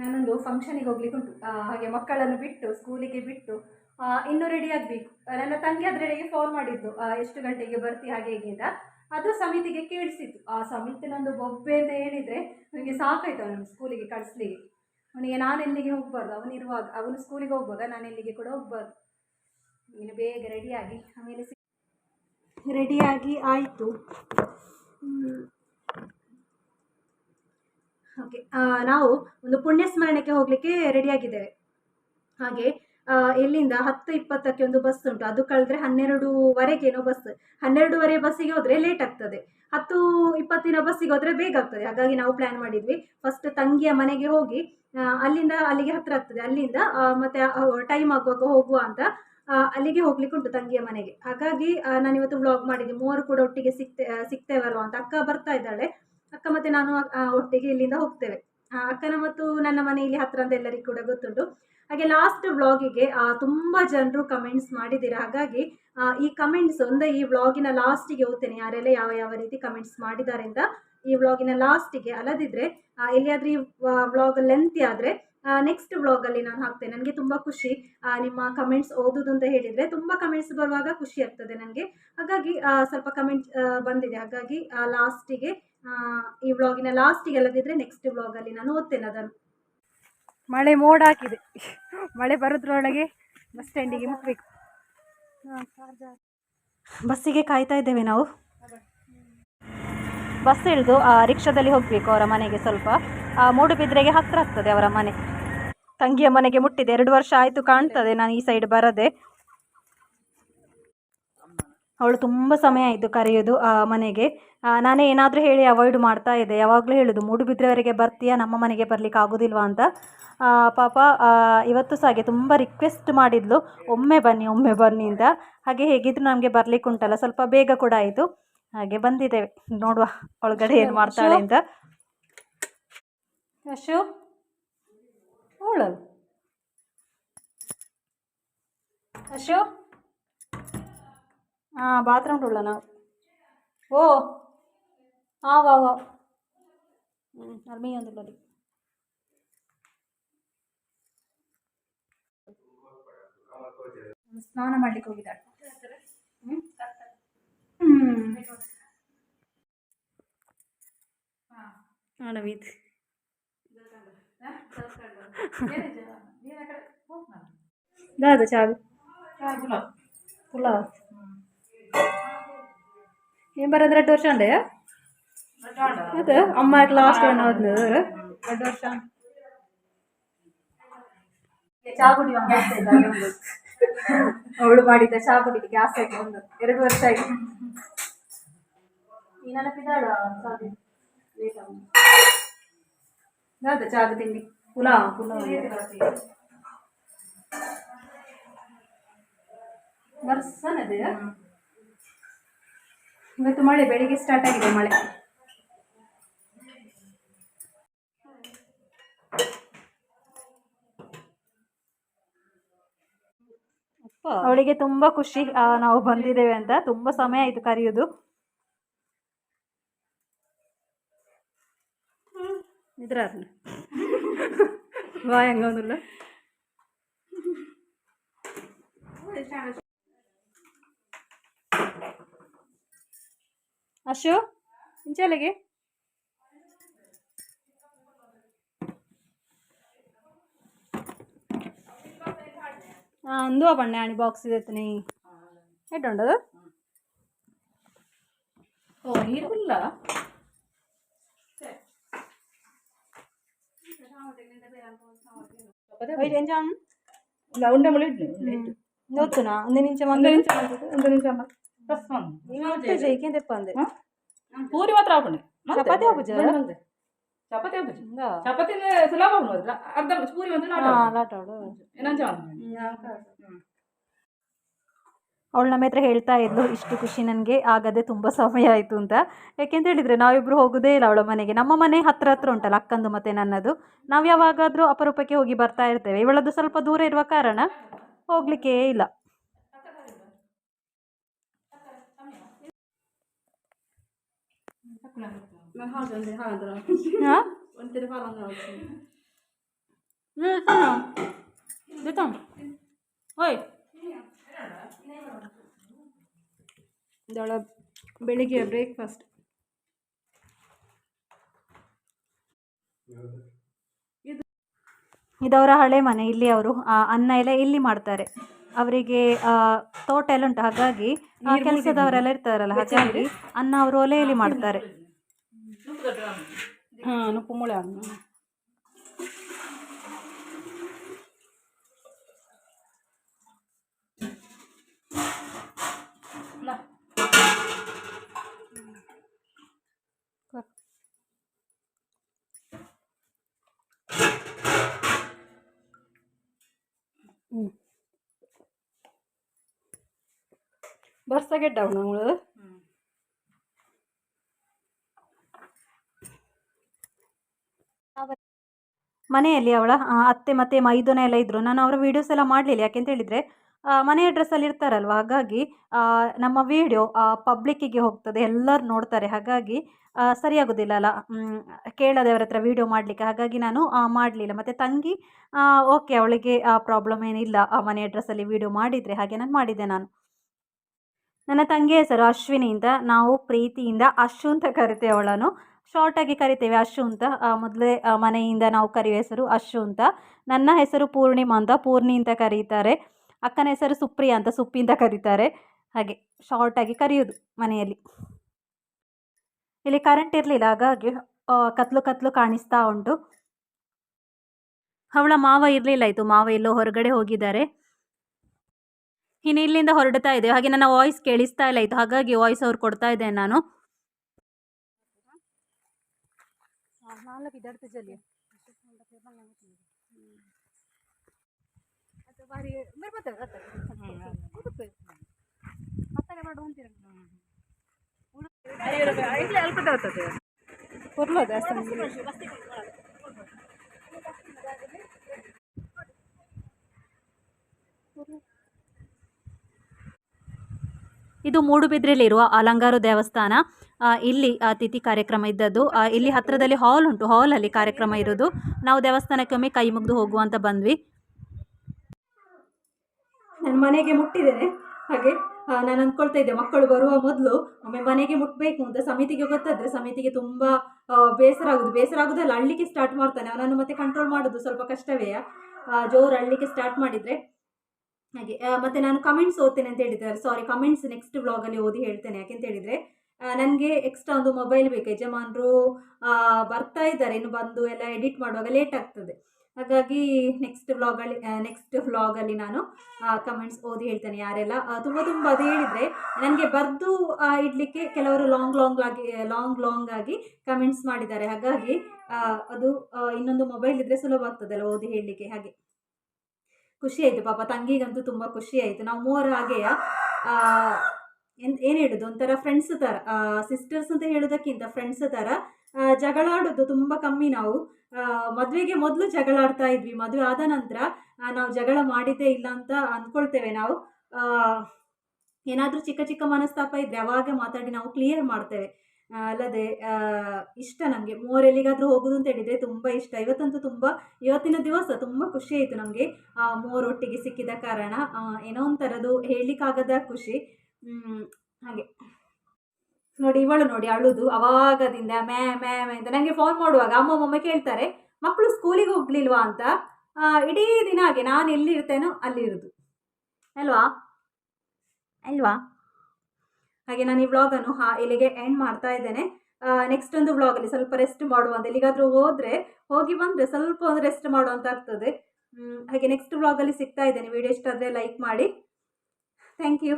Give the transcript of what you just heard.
ನಾನೊಂದು ಫಂಕ್ಷನಿಗೆ ಹೋಗ್ಲಿಕ್ಕೆ ಉಂಟು. ಹಾಗೆ ಮಕ್ಕಳನ್ನು ಬಿಟ್ಟು ಸ್ಕೂಲಿಗೆ ಬಿಟ್ಟು ಇನ್ನೂ ರೆಡಿ ಆಗಬೇಕು. ನನ್ನ ತಂಗಿ ಅದರೆಡೆಗೆ ಫೋನ್ ಮಾಡಿದ್ದು. ಎಷ್ಟು ಗಂಟೆಗೆ ಬರ್ತಿ, ಹಾಗೆ, ಹೇಗೆ ಅಂತ. ಅದು ಸಮಿತಿಗೆ ಕೇಳಿಸಿತ್ತು ಆ ಸಮಿತಿ ನಂದು ಬೊಬ್ಬೆ ಅಂತ ಹೇಳಿದರೆ ನನಗೆ ಸಾಕಾಯ್ತು ಅವನು ಸ್ಕೂಲಿಗೆ ಕಳಿಸ್ಲಿಕ್ಕೆ. ಅವನಿಗೆ ನಾನು ಎಲ್ಲಿಗೆ ಹೋಗ್ಬಾರ್ದು? ಅವನಿರುವಾಗ ಅವನು ಸ್ಕೂಲಿಗೆ ಹೋಗುವಾಗ ನಾನು ಎಲ್ಲಿಗೆ ಕೂಡ ಹೋಗ್ಬಾರ್ದು. ನೀನು ಬೇಗ ರೆಡಿಯಾಗಿ ಆಮೇಲೆ ರೆಡಿಯಾಗಿ ಆಯಿತು. ಓಕೆ ನಾವು ಒಂದು ಪುಣ್ಯ ಸ್ಮರಣಕ್ಕೆ ಹೋಗಲಿಕ್ಕೆ ರೆಡಿಯಾಗಿದ್ದೇವೆ ಹಾಗೆ ಇಲ್ಲಿಂದ ಹತ್ತು ಇಪ್ಪತ್ತಕ್ಕೆ ಒಂದು ಬಸ್ ಉಂಟು. ಅದು ಕಳೆದ್ರೆ ಹನ್ನೆರಡುವರೆಗೇನೋ ಬಸ್ ಹನ್ನೆರಡುವರೆ ಬಸ್ಸಿಗೆ ಹೋದರೆ ಲೇಟ್ ಆಗ್ತದೆ. ಹತ್ತು ಇಪ್ಪತ್ತಿನ ಬಸ್ಸಿಗೆ ಹೋದರೆ ಬೇಗ ಆಗ್ತದೆ. ಹಾಗಾಗಿ ನಾವು ಪ್ಲ್ಯಾನ್ ಮಾಡಿದ್ವಿ. ಫಸ್ಟ್ ತಂಗಿಯ ಮನೆಗೆ ಹೋಗಿ ಅಲ್ಲಿಂದ ಅಲ್ಲಿಗೆ ಹತ್ತಿರ ಆಗ್ತದೆ. ಅಲ್ಲಿಂದ ಮತ್ತೆ ಟೈಮ್ ಆಗುವಾಗ ಹೋಗುವ ಅಂತ ಅಲ್ಲಿಗೆ ಹೋಗ್ಲಿಕ್ಕೆ ಉಂಟು ತಂಗಿಯ ಮನೆಗೆ. ಹಾಗಾಗಿ ನಾನಿವತ್ತು ವ್ಲಾಗ್ ಮಾಡಿದ್ದೆ. ಮೂವರು ಕೂಡ ಒಟ್ಟಿಗೆ ಸಿಗ್ತೇ ಸಿಗ್ತೇವಲ್ವ ಅಂತ. ಅಕ್ಕ ಬರ್ತಾ ಇದ್ದಾಳೆ. ಅಕ್ಕ ಮತ್ತೆ ನಾನು ಒಟ್ಟಿಗೆ ಇಲ್ಲಿಂದ ಹೋಗ್ತೇವೆ. ಅಕ್ಕನ ಮತ್ತು ನನ್ನ ಮನೆ ಇಲ್ಲಿ ಹತ್ರ ಅಂತ ಎಲ್ಲರಿಗೂ ಕೂಡ ಗೊತ್ತುಂಟು. ಹಾಗೆ ಲಾಸ್ಟ್ ವ್ಲಾಗಿಗೆ ತುಂಬ ಜನರು ಕಮೆಂಟ್ಸ್ ಮಾಡಿದ್ದೀರಾ? ಹಾಗಾಗಿ ಈ ಕಮೆಂಟ್ಸ್ ಒಂದೇ ಈ ವ್ಲಾಗಿನ ಲಾಸ್ಟಿಗೆ ಓದ್ತೇನೆ ಯಾರೆಲ್ಲ ಯಾವ ಯಾವ ರೀತಿ ಕಮೆಂಟ್ಸ್ ಮಾಡಿದ್ದಾರೆ ಅಂತ ಈ ವ್ಲಾಗಿನ ಲಾಸ್ಟಿಗೆ ಅಲ್ಲದಿದ್ದರೆ ಎಲ್ಲಿಯಾದ್ರೂ ಈ ವ್ಲಾಗ್ ಲೆಂತಿ ಆದರೆ ನೆಕ್ಸ್ಟ್ ವ್ಲಾಗಲ್ಲಿ ನಾನು ಹಾಕ್ತೇನೆ. ನನಗೆ ತುಂಬ ಖುಷಿ. ನಿಮ್ಮ ಕಮೆಂಟ್ಸ್ ಓದೋದು ಅಂತ ಹೇಳಿದರೆ ತುಂಬ ಕಮೆಂಟ್ಸ್ ಬರುವಾಗ ಖುಷಿ ಆಗ್ತದೆ ನನಗೆ. ಹಾಗಾಗಿ ಸ್ವಲ್ಪ ಕಮೆಂಟ್ ಬಂದಿದೆ. ಹಾಗಾಗಿ ಲಾಸ್ಟಿಗೆ ಈ ವ್ಲಾಗಿನ ಲಾಸ್ಟಿಗೆ ಅಲ್ಲದಿದ್ದರೆ ನೆಕ್ಸ್ಟ್ ವ್ಲಾಗಲ್ಲಿ ನಾನು ಓದ್ತೇನೆ ಅದನ್ನು. ಮಳೆ ಮೋಡ ಹಾಕಿದೆ. ಮಳೆ ಬರೋದ್ರೊಳಗೆ ಬಸ್ ಸ್ಟ್ಯಾಂಡಿಗೆ ಮುಟ್ಟಬೇಕು ಬಸ್ಸಿಗೆ ಕಾಯ್ತಾ ಇದ್ದೇವೆ ನಾವು. ಬಸ್ ಇಳಿದು ರಿಕ್ಷಾದಲ್ಲಿ ಹೋಗಬೇಕು ಅವರ ಮನೆಗೆ ಸ್ವಲ್ಪ. ಮೂಡುಬಿದ್ರೆಗೆ ಹತ್ತಿರ ಆಗ್ತದೆ ಅವರ ಮನೆ. ತಂಗಿಯ ಮನೆಗೆ ಮುಟ್ಟಿದೆ. ಎರಡು ವರ್ಷ ಆಯಿತು ಕಾಣ್ತದೆ, ನಾನು ಈ ಸೈಡ್ ಬರದೆ. ಅವಳು ತುಂಬ ಸಮಯ ಆಯಿತು ಕರೆಯೋದು, ಆ, ಮನೆಗೆ. ನಾನೇ ಏನಾದರೂ ಹೇಳಿ ಅವಾಯ್ಡ್ ಮಾಡ್ತಾ ಇದ್ದೆ. ಯಾವಾಗಲೂ ಹೇಳೋದು ಮೂಡುಬಿದ್ರೆವರೆಗೆ ಬರ್ತೀಯಾ? ನಮ್ಮ ಮನೆಗೆ ಬರಲಿಕ್ಕೆ ಆಗೋದಿಲ್ವಾ? ಅಂತ. ಪಾಪ ಇವತ್ತು ಸಹ ಹಾಗೆ ತುಂಬ ರಿಕ್ವೆಸ್ಟ್ ಮಾಡಿದ್ಲು. ಒಮ್ಮೆ ಬನ್ನಿ ಒಮ್ಮೆ ಬನ್ನಿ ಅಂತ. ಹಾಗೆ ಹೇಗಿದ್ರು ನಮಗೆ ಬರಲಿಕ್ಕೆ ಉಂಟಲ್ಲ ಸ್ವಲ್ಪ ಬೇಗ ಕೂಡ ಆಯಿತು. ಹಾಗೆ ಬಂದಿದ್ದೇವೆ. ನೋಡುವ ಒಳಗಡೆ ಏನು ಮಾಡ್ತಾಳೆ ಅಂತ. ಯಶು ಅವಳಲ್ಲ ಯಶು? ಹಾಂ ಬಾತ್ರೂಮ್ ಉಳ್ಳ ನಾವು. ಓ ಹಾಂ ವಾ ವಾ. ಹ್ಞೂ ಅರ್ಮಿ ಒಂದಿಲ್ಲ ಸ್ನಾನ ಮಾಡ್ಲಿಕ್ಕೆ ಹೋಗಿದ್ದಾಳೆ. ಹ್ಮ್? ನೋಡವಿತ್ ದಾದ ಚಾಗು ಪುಲಾವ್ ಏನ್ ಬರೋದು ರೆಡ್ ವರ್ಷ ಅಂಡೆಯ ಅದು ಅಮ್ಮ ಲಾಸ್ಟ್ ಒನ್ ಹೋದ್ನು ರೆಡ್ ವರ್ಷ ಚಾ ಕುಡಿ ಅವಳು ಮಾಡಿದ್ದ ಚಾ ಕುಡಿಲಿಕ್ಕೆ ಆಸೆ ಆಯ್ತು ಒಂದು ಎರಡು ವರ್ಷ ಆಯ್ತು ನೀ ನೆನಪಿದ್ದಾಳ ಚಾದ ತಿಂಡಿ? ಪುಲಾವ್ ಪುಲಾವ್ ಬರ್ಸನದೆ ಇವತ್ತು ಮಳೆ, ಬೆಳಿಗ್ಗೆ ಸ್ಟಾರ್ಟ್ ಆಗಿದೆ ಮಳೆ. ಅವಳಿಗೆ ತುಂಬಾ ಖುಷಿ ನಾವು ಬಂದಿದ್ದೇವೆ ಅಂತ. ತುಂಬಾ ಸಮಯ ಆಯ್ತು ಕರೆಯೋದು. ഇദ്രാറിന് വായങ്ങൊന്നുമില്ല അശോ ഇഞ്ചാലേ అందువా పండి అని బాక్స్ ఎత్తున్నాయి ఎట్టుండదు ఓ నీరుల్లా ನಿಮಿಷ ಮಾಡ್ಬೇಕು, ಒಂದು ನಿಮಿಷ ಮಾಡಿ ಪ್ಲಸ್ ಒಂದು ಜೈಕೆ ತೆಪ್ಪ ಅಂದೆ ಪೂರಿ ಮಾತ್ರ ಹಾಕೊಂಡೆ ಚಪಾತಿ ಹಾಕುಜ? ಚಪಾತಿ ಹಾಕುಜ ಹಿಂಗಾ? ಚಪಾತಿ ಸುಲಭ ಉಣ್ಣೋದಿಲ್ಲ ಅರ್ಧ ಪೂರಿ ಒಂದು ನಾಟ ಹಾ, ಲಾಟಾಡು ಏನಂತ ಅವಳು ನಮ್ಮ ಹತ್ರ ಹೇಳ್ತಾ ಇದ್ಲು, ಇಷ್ಟು ಖುಷಿ ನನಗೆ, ಆಗದೆ ತುಂಬ ಸಮಯ ಆಯಿತು ಅಂತ. ಯಾಕೆಂತ ಹೇಳಿದರೆ ನಾವಿಬ್ಬರು ಹೋಗೋದೇ ಇಲ್ಲ ಅವಳ ಮನೆಗೆ. ನಮ್ಮ ಮನೆ ಹತ್ರ ಹತ್ರ ಉಂಟಲ್ಲ, ಅಕ್ಕಂದು ಮತ್ತು ನನ್ನದು. ನಾವು ಯಾವಾಗಾದರೂ ಅಪರೂಪಕ್ಕೆ ಹೋಗಿ ಬರ್ತಾ ಇರ್ತೇವೆ. ಇವಳದ್ದು ಸ್ವಲ್ಪ ದೂರ ಇರುವ ಕಾರಣ ಹೋಗಲಿಕ್ಕೇ ಇಲ್ಲ. ಹಾಂ? ಓಯ್. ಇದಳ ಬೆಳಿಗ್ಗೆ ಬ್ರೇಕ್ಫಾಸ್ಟ್ ಇದವರ ಹಳೆ ಮನೆ ಇಲ್ಲಿ ಅವರು ಅನ್ನ ಎಲ್ಲ ಇಲ್ಲಿ ಮಾಡ್ತಾರೆ. ಅವರಿಗೆ ತೋಟ ಎಲ್ಲ ಉಂಟು ಹಾಗಾಗಿ ಆ, ಕೆಲಸದವರೆಲ್ಲ ಇರ್ತಾರಲ್ಲ ಹಾಗಾಗಿ ಅನ್ನ ಅವರು ಒಲೆಯಲ್ಲಿ ಮಾಡ್ತಾರೆ. ಹಾಂ ಮುಳೆ ಹಣ್ಣು ನಾ. ಬರ್ಸಗೆ ಡೌನ್ ಅವಳು. ಮನೆಯಲ್ಲಿ ಅವಳ ಅತ್ತೆ ಮತ್ತೆ ಮೈದುನ ಎಲ್ಲ ಇದ್ದರು ನಾನು ಅವರ ವೀಡಿಯೋಸ್ ಎಲ್ಲ ಮಾಡಲಿಲ್ಲ ಯಾಕೆಂತ ಹೇಳಿದ್ರೆ ಮನೆ ಅಡ್ರೆಸ್ಸಲ್ಲಿ ಇರ್ತಾರಲ್ವ ಹಾಗಾಗಿ ನಮ್ಮ ವೀಡಿಯೋ ಪಬ್ಲಿಕ್ಕಿಗೆ ಹೋಗ್ತದೆ ಎಲ್ಲರೂ ನೋಡ್ತಾರೆ. ಹಾಗಾಗಿ ಸರಿಯಾಗೋದಿಲ್ಲ ಅಲ್ಲ ಮ್, ಕೇಳದೆ ಅವ್ರ ಹತ್ರ ವೀಡಿಯೋ ಮಾಡಲಿಕ್ಕೆ. ಹಾಗಾಗಿ ನಾನು ಮಾಡಲಿಲ್ಲ. ಮತ್ತು ತಂಗಿ ಓಕೆ ಅವಳಿಗೆ ಪ್ರಾಬ್ಲಮ್ ಏನಿಲ್ಲ ಮನೆ ಅಡ್ರೆಸ್ಸಲ್ಲಿ ವೀಡಿಯೋ ಮಾಡಿದರೆ ಹಾಗೆ ನಾನು ಮಾಡಿದೆ ನಾನು. ನನ್ನ ತಂಗಿ ಹೆಸರು ಅಶ್ವಿನಿ ಅಂತ. ನಾವು ಪ್ರೀತಿಯಿಂದ ಅಶು ಅಂತ ಕರಿತೇವೆ ಅವಳನ್ನು. ಶಾರ್ಟಾಗಿ ಕರಿತೇವೆ ಅಶು ಅಂತ. ಮೊದಲೇ ಮನೆಯಿಂದ ನಾವು ಕರೆಯುವ ಹೆಸರು ಅಶು ಅಂತ. ನನ್ನ ಹೆಸರು ಪೂರ್ಣಿಮಾ ಅಂತ. ಪೂರ್ಣಿ ಅಂತ ಕರೀತಾರೆ. ಅಕ್ಕನ ಹೆಸರು ಸುಪ್ರಿಯಾ ಅಂತ. ಸುಪ್ಪಿ ಅಂತ ಕರೀತಾರೆ. ಹಾಗೆ ಶಾರ್ಟಾಗಿ ಕರೆಯೋದು ಮನೆಯಲ್ಲಿ. ಇಲ್ಲಿ ಕರೆಂಟ್ ಇರಲಿಲ್ಲ. ಹಾಗಾಗಿ ಕತ್ಲು ಕತ್ಲು ಕಾಣಿಸ್ತಾ ಉಂಟು. ಅವಳ ಮಾವ ಇರಲಿಲ್ಲ. ಇದು ಮಾವ ಎಲ್ಲೋ ಹೊರಗಡೆ ಹೋಗಿದ್ದಾರೆ. ಇನ್ನು ಇಲ್ಲಿಂದ ಹೊರಡ್ತಾ ಇದೆ ಹಾಗೆ ನನ್ನ ವಾಯ್ಸ್ ಕೇಳಿಸ್ತಾ ಇಲ್ಲ. ಇತ್ತು ಹಾಗಾಗಿ ವಾಯ್ಸ್ ಅವ್ರು ಕೊಡ್ತಾ ಇದ್ದೇನೆ ನಾನು. ಇದು ಮೂಡುಬಿದ್ರೆಯಲ್ಲಿರುವ ಅಲಂಗಾರು ದೇವಸ್ಥಾನ. ಇಲ್ಲಿ ಅತಿಥಿ ಕಾರ್ಯಕ್ರಮ ಇದ್ದದ್ದು. ಇಲ್ಲಿ ಹತ್ತಿರದಲ್ಲಿ ಹಾಲ್ ಉಂಟು. ಹಾಲಲ್ಲಿ ಕಾರ್ಯಕ್ರಮ ಇರೋದು ನಾವು ದೇವಸ್ಥಾನಕ್ಕೆ ಒಮ್ಮೆ ಕೈ ಮುಗಿದು ಹೋಗುವಂತ ಬಂದ್ವಿ. ನಾನು ಮನೆಗೆ ಮುಟ್ಟಿದ್ದೇನೆ ಹಾಗೆ ನಾನು ಅಂದ್ಕೊಳ್ತಾ ಇದ್ದೆ, ಮಕ್ಕಳು ಬರುವ ಮೊದಲು ಒಮ್ಮೆ ಮನೆಗೆ ಮುಟ್ಟಬೇಕು ಅಂತ. ಸಮಿತಿಗೆ ಗೊತ್ತಾದರೆ ಸಮಿತಿಗೆ ತುಂಬ ಬೇಸರ ಆಗುದು ಬೇಸರ ಆಗುದಲ್ಲ ಅಳ್ಳಿಕ್ಕೆ ಸ್ಟಾರ್ಟ್ ಮಾಡ್ತಾನೆ. ಅವನನ್ನು ಮತ್ತೆ ಕಂಟ್ರೋಲ್ ಮಾಡೋದು ಸ್ವಲ್ಪ ಕಷ್ಟವೇ. ಜೋರು ಅಳ್ಳಿಕ್ಕೆ ಸ್ಟಾರ್ಟ್ ಮಾಡಿದರೆ ಹಾಗೆ ಮತ್ತೆ ನಾನು ಕಮೆಂಟ್ಸ್ ಓದ್ತೇನೆ ಅಂತ ಹೇಳಿದ್ದಾರೆ. ಸಾರಿ ಕಮೆಂಟ್ಸ್ ನೆಕ್ಸ್ಟ್ ವ್ಲಾಗಲ್ಲಿ ಓದಿ ಹೇಳ್ತೇನೆ ಯಾಕೆಂತ ಹೇಳಿದ್ರೆ ನನಗೆ ಎಕ್ಸ್ಟ್ರಾ ಒಂದು ಮೊಬೈಲ್ ಬೇಕು. ಯಜಮಾನರು ಬರ್ತಾ ಇದ್ದಾರೆ. ಇನ್ನು ಬಂದು ಎಲ್ಲ ಎಡಿಟ್ ಮಾಡುವಾಗ ಲೇಟ್ ಆಗ್ತದೆ. ಹಾಗಾಗಿ ನೆಕ್ಸ್ಟ್ ವ್ಲಾಗಲ್ಲಿ ನೆಕ್ಸ್ಟ್ ವ್ಲಾಗಲ್ಲಿ ನಾನು ಕಮೆಂಟ್ಸ್ ಓದಿ ಹೇಳ್ತೇನೆ ಯಾರೆಲ್ಲ. ತುಂಬ ತುಂಬ ಅದು ಹೇಳಿದರೆ, ನನಗೆ ಬರೆದು ಇಡಲಿಕ್ಕೆ ಕೆಲವರು ಲಾಂಗ್ ಲಾಂಗ್ ಆಗಿ ಲಾಂಗ್ ಲಾಂಗ್ ಆಗಿ ಕಮೆಂಟ್ಸ್ ಮಾಡಿದ್ದಾರೆ. ಹಾಗಾಗಿ ಅದು ಇನ್ನೊಂದು ಮೊಬೈಲ್ ಇದ್ದರೆ ಸುಲಭ ಆಗ್ತದಲ್ಲ ಓದಿ ಹೇಳಲಿಕ್ಕೆ. ಹಾಗೆ ಖುಷಿ ಆಯಿತು, ಪಾಪ ತಂಗಿಗಂತೂ ತುಂಬ ಖುಷಿ ಆಯಿತು. ನಾವು ಮೂವರು ಹಾಗೆಯ ಏನು ಹೇಳೋದು? ಒಂಥರ ಫ್ರೆಂಡ್ಸ್ ಥರ ಸಿಸ್ಟರ್ಸ್ ಅಂತ ಹೇಳೋದಕ್ಕಿಂತ ಫ್ರೆಂಡ್ಸ್ ಥರ ಜಗಳ ಆಡೋದು ತುಂಬ ಕಮ್ಮಿ ನಾವು. ಮದುವೆಗೆ ಮೊದಲು ಜಗಳ ಆಡ್ತಾ ಇದ್ವಿ. ಮದುವೆ ಆದ ನಂತರ ನಾವು ಜಗಳ ಮಾಡಿದ್ದೇ ಇಲ್ಲ ಅಂತ ಅಂದ್ಕೊಳ್ತೇವೆ ನಾವು. ಏನಾದರೂ ಚಿಕ್ಕ ಚಿಕ್ಕ ಮನಸ್ತಾಪ ಇದ್ದರೆ ಅವಾಗ ಮಾತಾಡಿ ನಾವು ಕ್ಲಿಯರ್ ಮಾಡ್ತೇವೆ. ಅಲ್ಲದೆ ಇಷ್ಟ ನಮಗೆ. ಮೋರೆಲ್ಲಿಗಾದರೂ ಹೋಗೋದು ಅಂತ ಹೇಳಿದರೆ ತುಂಬ ಇಷ್ಟ. ಇವತ್ತಂತೂ ತುಂಬ, ಇವತ್ತಿನ ದಿವಸ ತುಂಬ ಖುಷಿ ಆಯಿತು ನಮಗೆ. ಒಟ್ಟಿಗೆ ಸಿಕ್ಕಿದ ಕಾರಣ ಏನೋ ಒಂಥರದ್ದು ಹೇಳಲಿಕ್ಕಾಗದ ಖುಷಿ. ಹಾಗೆ. ನೋಡಿ, ಇವಳು ನೋಡಿ, ಅಳುದು ಅವಾಗದಿಂದ, ಮ್ಯಾ ಮ್ಯಾ ಅಂತ ನನಗೆ ಫೋನ್ ಮಾಡುವಾಗ ಅಮ್ಮ ಒಮ್ಮೆ ಕೇಳ್ತಾರೆ ಮಕ್ಕಳು ಸ್ಕೂಲಿಗೆ ಹೋಗ್ಲಿಲ್ವಾ ಅಂತ? ಇಡೀ ದಿನ ಹಾಗೆ ನಾನು ಎಲ್ಲಿ ಇರ್ತೇನೋ ಅಲ್ಲಿ ಇರೋದು ಅಲ್ವಾ? ಅಲ್ವಾ? ಹಾಗೆ ನಾನು ಈ ವ್ಲಾಗನ್ನು ಹಾ, ಇಲ್ಲಿಗೆ ಎಂಡ್ ಮಾಡ್ತಾ ಇದ್ದೇನೆ. ನೆಕ್ಸ್ಟ್ ಒಂದು ವ್ಲಾಗಲ್ಲಿ ಸ್ವಲ್ಪ ರೆಸ್ಟ್ ಮಾಡುವಂತ ಎಲ್ಲಿಗಾದರೂ ಹೋದರೆ, ಹೋಗಿ ಬಂದರೆ ಸ್ವಲ್ಪ ಒಂದು ರೆಸ್ಟ್ ಮಾಡುವಂತ ಆಗ್ತದೆ. ಹಾಗೆ ನೆಕ್ಸ್ಟ್ ವ್ಲಾಗಲ್ಲಿ ಸಿಗ್ತಾ ಇದ್ದೇನೆ. ವಿಡಿಯೋ ಇಷ್ಟ ಆದರೆ ಲೈಕ್ ಮಾಡಿ. Thank you